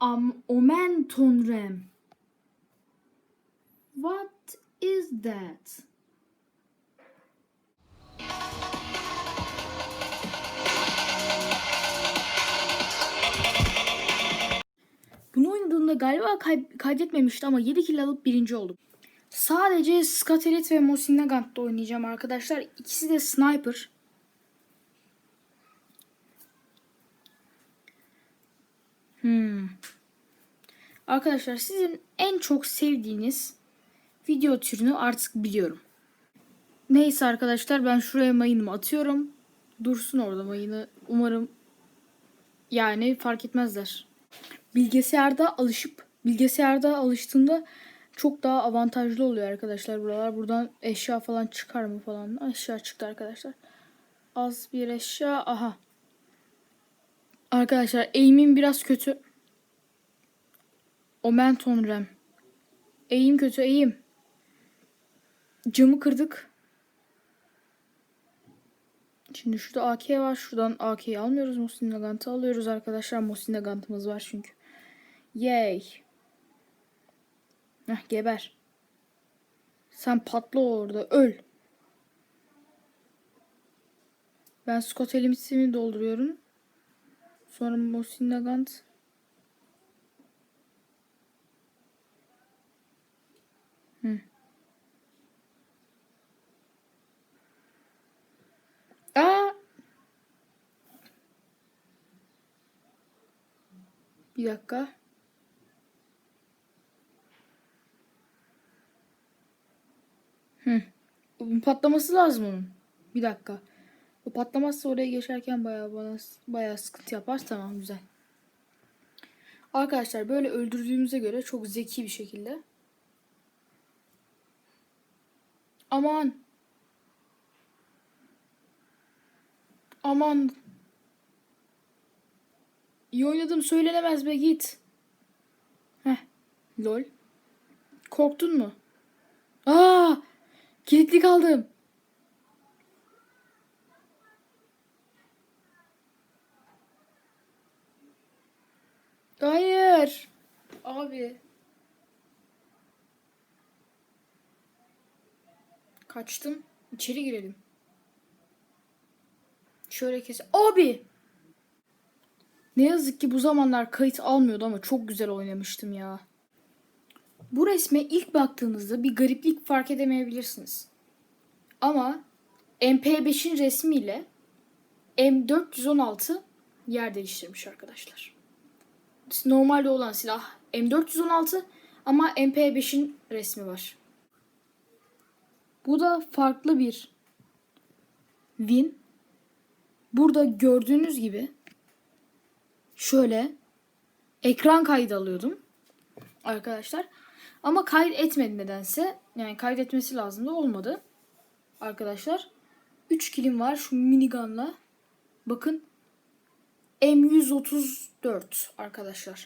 Am Omen Tonrem. What is that? Bunu oynadığımda galiba kay- kaydetmemişti ama 7 kill alıp birinci oldum. Sadece Scatelit ve Mosin Nagant'ta oynayacağım arkadaşlar. İkisi de sniper. Arkadaşlar sizin en çok sevdiğiniz video türünü artık biliyorum. Neyse arkadaşlar ben şuraya mayınımı atıyorum. Dursun orada mayını. Umarım yani fark etmezler. Bilgisayarda alışıp bilgisayarda alıştığında çok daha avantajlı oluyor arkadaşlar buralar. Buradan eşya falan çıkar mı falan. Eşya çıktı arkadaşlar. Az bir eşya. Aha. Arkadaşlar eğimim biraz kötü. Omen tonrem. Eğim kötü eğim. Camı kırdık. Şimdi şurada AK var. Şuradan AK'yi almıyoruz. Mosin Nagant'ı alıyoruz arkadaşlar. Mosin Nagant'ımız var çünkü. Yay. Heh, geber. Sen patla orada. Öl. Ben Scott Elimit'imi dolduruyorum. Sonra Mosin Nagant. Hı. Aa! Bir dakika. Hı. Patlaması lazım onun. Bir dakika. O patlamazsa oraya geçerken bayağı bana bayağı sıkıntı yapar. Tamam güzel. Arkadaşlar böyle öldürdüğümüze göre çok zeki bir şekilde. Aman. Aman. İyi oynadım söylenemez be git. Heh. Lol. Korktun mu? Aa! Kilitli kaldım. Hayır. Abi. Kaçtım. İçeri girelim. Şöyle kes. Abi. Ne yazık ki bu zamanlar kayıt almıyordu ama çok güzel oynamıştım ya. Bu resme ilk baktığınızda bir gariplik fark edemeyebilirsiniz. Ama MP5'in resmiyle M416 yer değiştirmiş arkadaşlar. Normalde olan silah M416 ama MP5'in resmi var. Bu da farklı bir win. Burada gördüğünüz gibi şöyle ekran kaydı alıyordum arkadaşlar. Ama kayıt etmedi nedense. Yani kaydetmesi lazım da olmadı. Arkadaşlar 3 kilim var şu minigunla. Bakın M134 arkadaşlar.